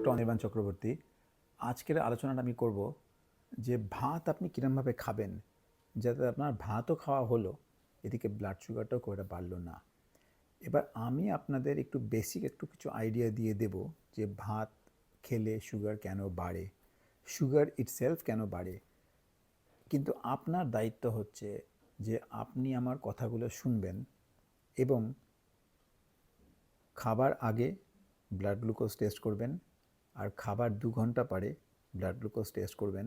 Doctor Anirban Chakraborty, আজকের আলোচনাটা আমি করব যে ভাত আপনি কীরমভাবে খাবেন, যাতে আপনার ভাতও খাওয়া হলো, এদিকে ব্লাড সুগারটাও করে বাড়লো না। এবার আমি আপনাদের একটু বেসিক একটু কিছু আইডিয়া দিয়ে দেব যে ভাত খেলে সুগার কেন বাড়ে সুগার ইটসেলফ কেন বাড়ে। কিন্তু আপনার দায়িত্ব হচ্ছে যে আপনি আমার কথাগুলো শুনবেন এবং খাবার আগে ব্লাড গ্লুকোজ টেস্ট করবেন আর খাবার দু ঘণ্টা পরে ব্লাড গ্লুকোজ টেস্ট করবেন,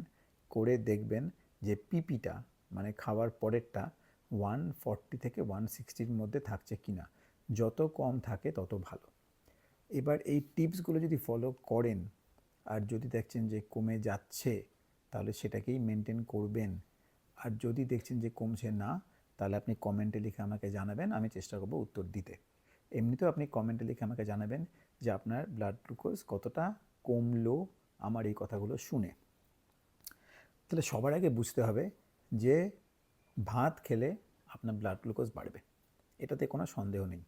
করে দেখবেন যে পিপিটা মানে খাওয়ার পরেরটা ওয়ান ফর্টি থেকে ওয়ান সিক্সটির মধ্যে থাকছে কি না যত কম থাকে তত ভালো। এবার এই টিপসগুলো যদি ফলো করেন আর যদি দেখছেন যে কমে যাচ্ছে, তাহলে সেটাকেই মেনটেন করবেন। আর যদি দেখছেন যে কমছে না, তাহলে আপনি কমেন্টে লিখে আমাকে জানাবেন, আমি চেষ্টা করব উত্তর দিতে। এমনিতেও আপনি কমেন্টে লিখে আমাকে জানাবেন যে আপনার ব্লাড গ্লুকোজ কতটা কমলো আমার এই কথাগুলো শুনে। তাহলে সবার আগে বুঝতে হবে যে ভাত খেলে আপনার ব্লাড গ্লুকোজ বাড়বে। এটাতে কোনো সন্দেহ নেই।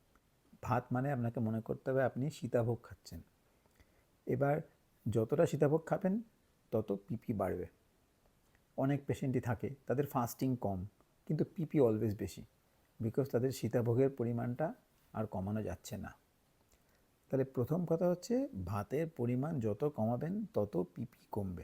ভাত মানে আপনাকে মনে করতে হবে আপনি সীতাভোগ খাচ্ছেন। এবার যতটা সীতাভোগ খাবেন, তত পিপি বাড়বে। অনেক পেশেন্টই থাকে, তাদের ফাস্টিং কম, কিন্তু পিপি অলওয়েজ বেশি। বিকজ তাদের সীতাভোগের পরিমাণটা আর কমানো যাচ্ছে না। তাহলে প্রথম কথা হচ্ছে ভাতের পরিমাণ যত কমাবেন তত পিপি কমবে।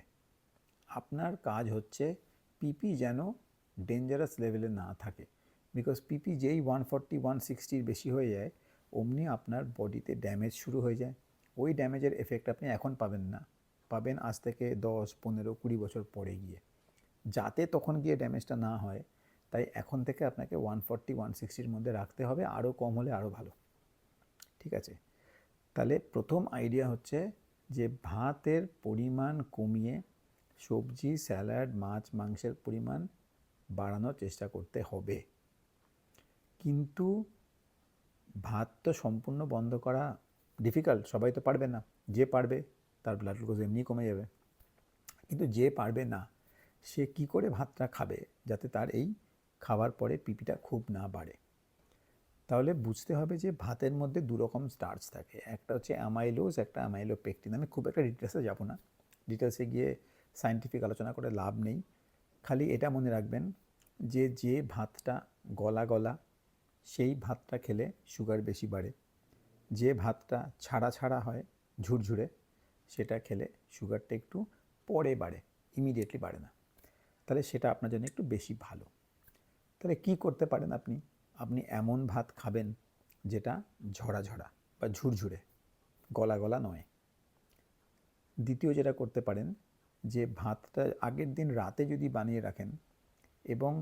আপনার কাজ হচ্ছে পিপি যেন ডেঞ্জারাস লেভেলে না থাকে। বিকজ পিপি যেই ওয়ান ফর্টি ওয়ান সিক্সটির বেশি হয়ে যায়, অমনি আপনার বডিতে ড্যামেজ শুরু হয়ে যায়। ওই ড্যামেজের এফেক্ট আপনি এখন পাবেন না। পাবেন আজ থেকে দশ, পনেরো, কুড়ি বছর পরে গিয়ে। যাতে তখন গিয়ে ড্যামেজটা না হয়, তাই এখন থেকে আপনাকে ওয়ান ফর্টি ওয়ান সিক্সটির মধ্যে রাখতে হবে। আরও কম হলে আরও ভালো। ঠিক আছে? তাহলে প্রথম আইডিয়া হচ্ছে যে ভাতের পরিমাণ কমিয়ে সবজি স্যালাড মাছ, মাংসের পরিমাণ বাড়ানোর চেষ্টা করতে হবে। কিন্তু ভাত তো সম্পূর্ণ বন্ধ করা ডিফিকাল্ট সবাই তো পারবে না। যে পারবে, তার ব্লাড গ্লুকোজ এমনি কমে যাবে। কিন্তু যে পারবে না, সে কি করে ভাতটা খাবে যাতে তার এই খাওয়ার পরে পিপিটা খুব না বাড়ে? তাহলে বুঝতে হবে যে ভাতের মধ্যে দু রকম স্টার্চ থাকে। একটা হচ্ছে অ্যামাইলোজ একটা অ্যামাইলো পেকটিন আমি খুব একটা ডিটেলসে যাব না। ডিটেলসে গিয়ে সায়েন্টিফিক আলোচনা করে লাভ নেই। খালি এটা মনে রাখবেন যে যে ভাতটা গলা গলা, সেই ভাতটা খেলে সুগার বেশি বাড়ে। যে ভাতটা ছাড়া ছাড়া হয় ঝুরঝুরে, সেটা খেলে সুগারটা একটু পরে বাড়ে ইমিডিয়েটলি বাড়ে না। তাহলে সেটা আপনার জন্য একটু বেশি ভালো। তাহলে কি করতে পারেন আপনি? আপনি এমন ভাত খাবেন যেটা ঝরা ঝরা বা ঝুরঝুরে, গলা গলা নয়। দ্বিতীয় যেটা করতে পারেন, যে ভাতটা আগের দিন রাতে যদি বানিয়ে রাখেন এবং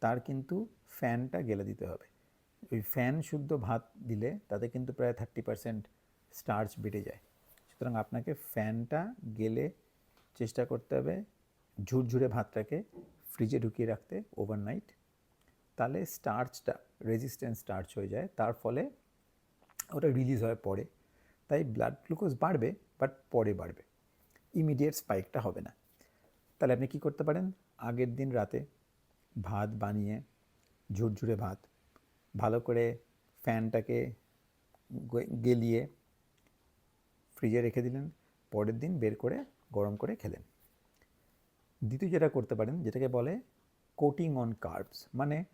তার কিন্তু ফ্যানটা গেলে দিতে হবে। ওই ফ্যান শুদ্ধ ভাত দিলে তাতে কিন্তু প্রায় থার্টি পারসেন্ট স্টার্চ বেড়ে যায়। সুতরাং আপনাকে ফ্যানটা গেলে চেষ্টা করতে হবে ঝুরঝুরে ভাতটাকে ফ্রিজে ঢুকিয়ে রাখতে ওভারনাইট তাহলে স্টার্চটা রেজিস্ট্যান্স স্টার্চ হয়ে যায়, তার ফলে ওটা রিলিজ হয় পরে তাই ব্লাড গ্লুকোজ বাড়বে বাট পরে বাড়বে। ইমিডিয়েট স্পাইকটা হবে না। তাহলে আপনি কী করতে পারেন? আগের দিন রাতে ভাত বানিয়ে, ঝুরঝুরে ভাত, ভালো করে ফ্যানটাকে গেলিয়ে ফ্রিজে রেখে দিলেন, পরের দিন বের করে গরম করে খেলেন। দ্বিতীয় যেটা করতে পারেন, যেটাকে বলে কোটিং অন কার্বস মানে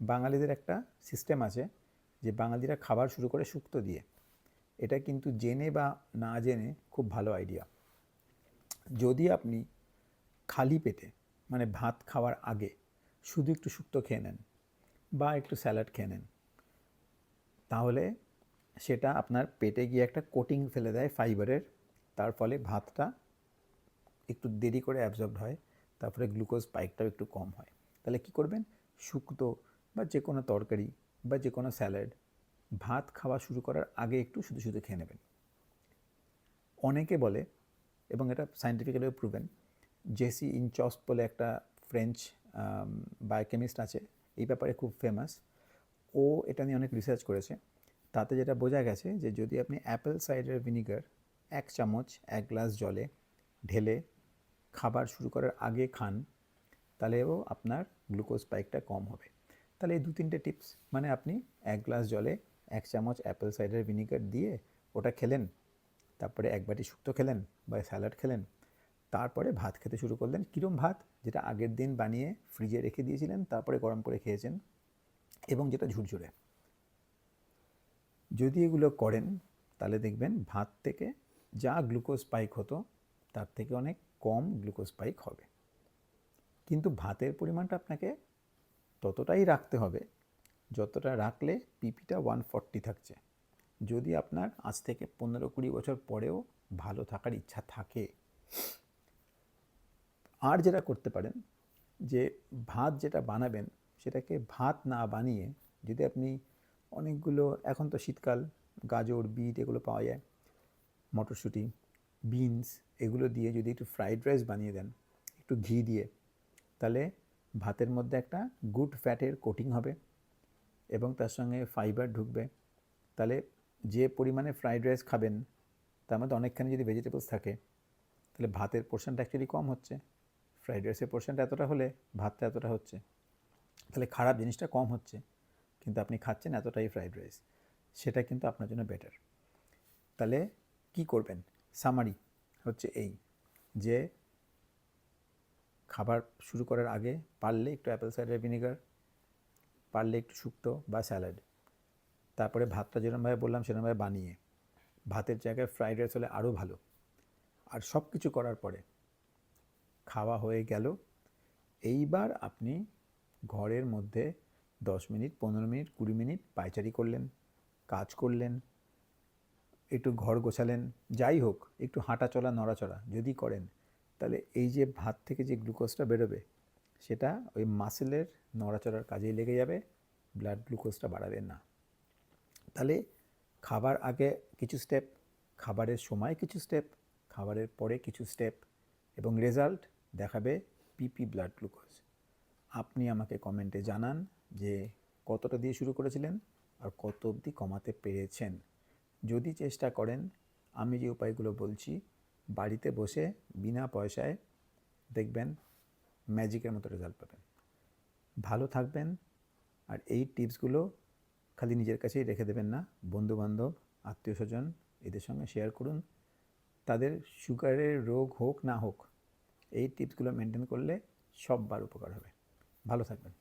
বাঙালিদের একটা সিস্টেম আছে যে বাঙালিরা খাবার শুরু করে শুক্তো দিয়ে। এটা কিন্তু জেনে বা না জেনে খুব ভালো আইডিয়া যদি আপনি খালি পেটে মানে ভাত খাওয়ার আগে শুধু একটু শুক্তো খেয়ে নেন বা একটু স্যালাড খেয়ে নেন, তাহলে সেটা আপনার পেটে গিয়ে একটা কোটিং ফেলে দেয় ফাইবারের তার ফলে ভাতটা একটু দেরি করে অ্যাবজর্বড হয় তারপরে গ্লুকোজ স্পাইকটাও একটু কম হয়। তাহলে কি করবেন? শুক্তো বা যে কোনো তরকারি বা যে কোনো স্যালাড, ভাত খাওয়া শুরু করার আগে একটু শুধু শুধু খেয়ে নেবেন। অনেকে বলে, এবং এটা সাইন্টিফিক্যালিও প্রুভেন জেসি ইনচস বলে একটা ফ্রেঞ্চ বায়োকেমিস্ট আছে, এই ব্যাপারে খুব ফেমাস ও এটা নিয়ে অনেক রিসার্চ করেছে। তাতে যেটা বোঝা গেছে যে যদি আপনি অ্যাপেল সাইডার ভিনিগার এক চামচ, এক গ্লাস জলে ঢেলে খাবার শুরু করার আগে খান, তাহলেও আপনার গ্লুকোজ স্পাইকটা কম হবে। তাহলে এই দু তিনটে টিপস। মানে আপনি এক গ্লাস জলে এক চামচ অ্যাপেল সাইডার ভিনিগার দিয়ে ওটা খেলেন, তারপরে এক বাটি শুক্তো খেলেন বা স্যালাড খেলেন, তারপরে ভাত খেতে শুরু করলেন। কীরম ভাত? যেটা আগের দিন বানিয়ে ফ্রিজে রেখে দিয়েছিলেন, তারপরে গরম করে খেয়েছেন এবং যেটা ঝুরঝুরে। যদি এগুলো করেন, তাহলে দেখবেন ভাত থেকে যা গ্লুকোজ স্পাইক হতো, তার থেকে অনেক কম গ্লুকোজ স্পাইক হবে। কিন্তু ভাতের পরিমাণটা আপনাকে ততটাই রাখতে হবে যতটা রাখলে পিপিটা ওয়ান ফর্টি থাকছে। যদি আপনার আজ থেকে পনেরো কুড়ি বছর পরেও ভালো থাকার ইচ্ছা থাকে, আর যেটা করতে পারেন যে ভাত যেটা বানাবেন সেটাকে ভাত না বানিয়ে যদি আপনি অনেকগুলো, এখন তো শীতকাল, গাজর, বিট এগুলো পাওয়া যায়, মটরশুঁটি, বিনস এগুলো দিয়ে যদি একটু ফ্রাইড রাইস বানিয়ে দেন, একটু ঘি দিয়ে, তাহলে ভাতের মধ্যে একটা গুড ফ্যাটের কোটিং হবে এবং তার সঙ্গে ফাইবার ঢুকবে। তাহলে যে পরিমাণে ফ্রাইড রাইস খাবেন, তার মধ্যে অনেকখানি যদি ভেজিটেবলস থাকে, তাহলে ভাতের পোর্শনটা অ্যাকচুয়ালি কম হচ্ছে। ফ্রাইড রাইসের পোর্শনটা এতটা হলে ভাতটা এতটা হচ্ছে। তাহলে খারাপ জিনিসটা কম হচ্ছে, কিন্তু আপনি খাচ্ছেন এতটাই ফ্রাইড রাইস সেটা কিন্তু আপনার জন্য বেটার তাহলে কি করবেন? সামারি হচ্ছে এই, যে খাবার শুরু করার আগে পারলে একটু অ্যাপেল সাইডার ভিনেগার পারলে একটু শুক্তো বা স্যালাড তারপরে ভাতটা যেরকমভাবে বললাম সেরকমভাবে বানিয়ে ভাতের জায়গায় ফ্রাইড রাইস হলে আরও ভালো। আর সব কিছু করার পরে খাওয়া হয়ে গেল। এইবার আপনি ঘরের মধ্যে দশ মিনিট, পনেরো মিনিট, কুড়ি মিনিট পায়চারি করলেন, কাজ করলেন, একটু ঘর গোছালেন, যাই হোক, একটু হাঁটা চলা, নড়াচড়া যদি করেন তাহলে এই যে ভাত থেকে যে গ্লুকোজটা বেরোবে, সেটা ওই মাসেলের নড়াচড়ার কাজেই লেগে যাবে ব্লাড গ্লুকোজটা বাড়াবে না। তাহলে খাবার আগে কিছু স্টেপ খাবারের সময় কিছু স্টেপ খাবারের পরে কিছু স্টেপ এবং রেজাল্ট দেখাবে পিপি ব্লাড গ্লুকোজ আপনি আমাকে কমেন্টে জানান যে কতটা দিয়ে শুরু করেছিলেন আর কত অবধি কমাতে পেরেছেন। যদি চেষ্টা করেন, আমি যে উপায়গুলো বলছি বাড়িতে বসে বিনা পয়সায় দেখবেন ম্যাজিকের মতো রেজাল্ট পাবেন। ভালো থাকবেন আর এই টিপসগুলো খালি নিজের কাছেই রেখে দেবেন না। বন্ধুবান্ধব আত্মীয় স্বজন এদের সঙ্গে শেয়ার করুন। তাদের সুগারের রোগ হোক না হোক, এই টিপসগুলো মেনটেন করলে সববার উপকার হবে। ভালো থাকবেন।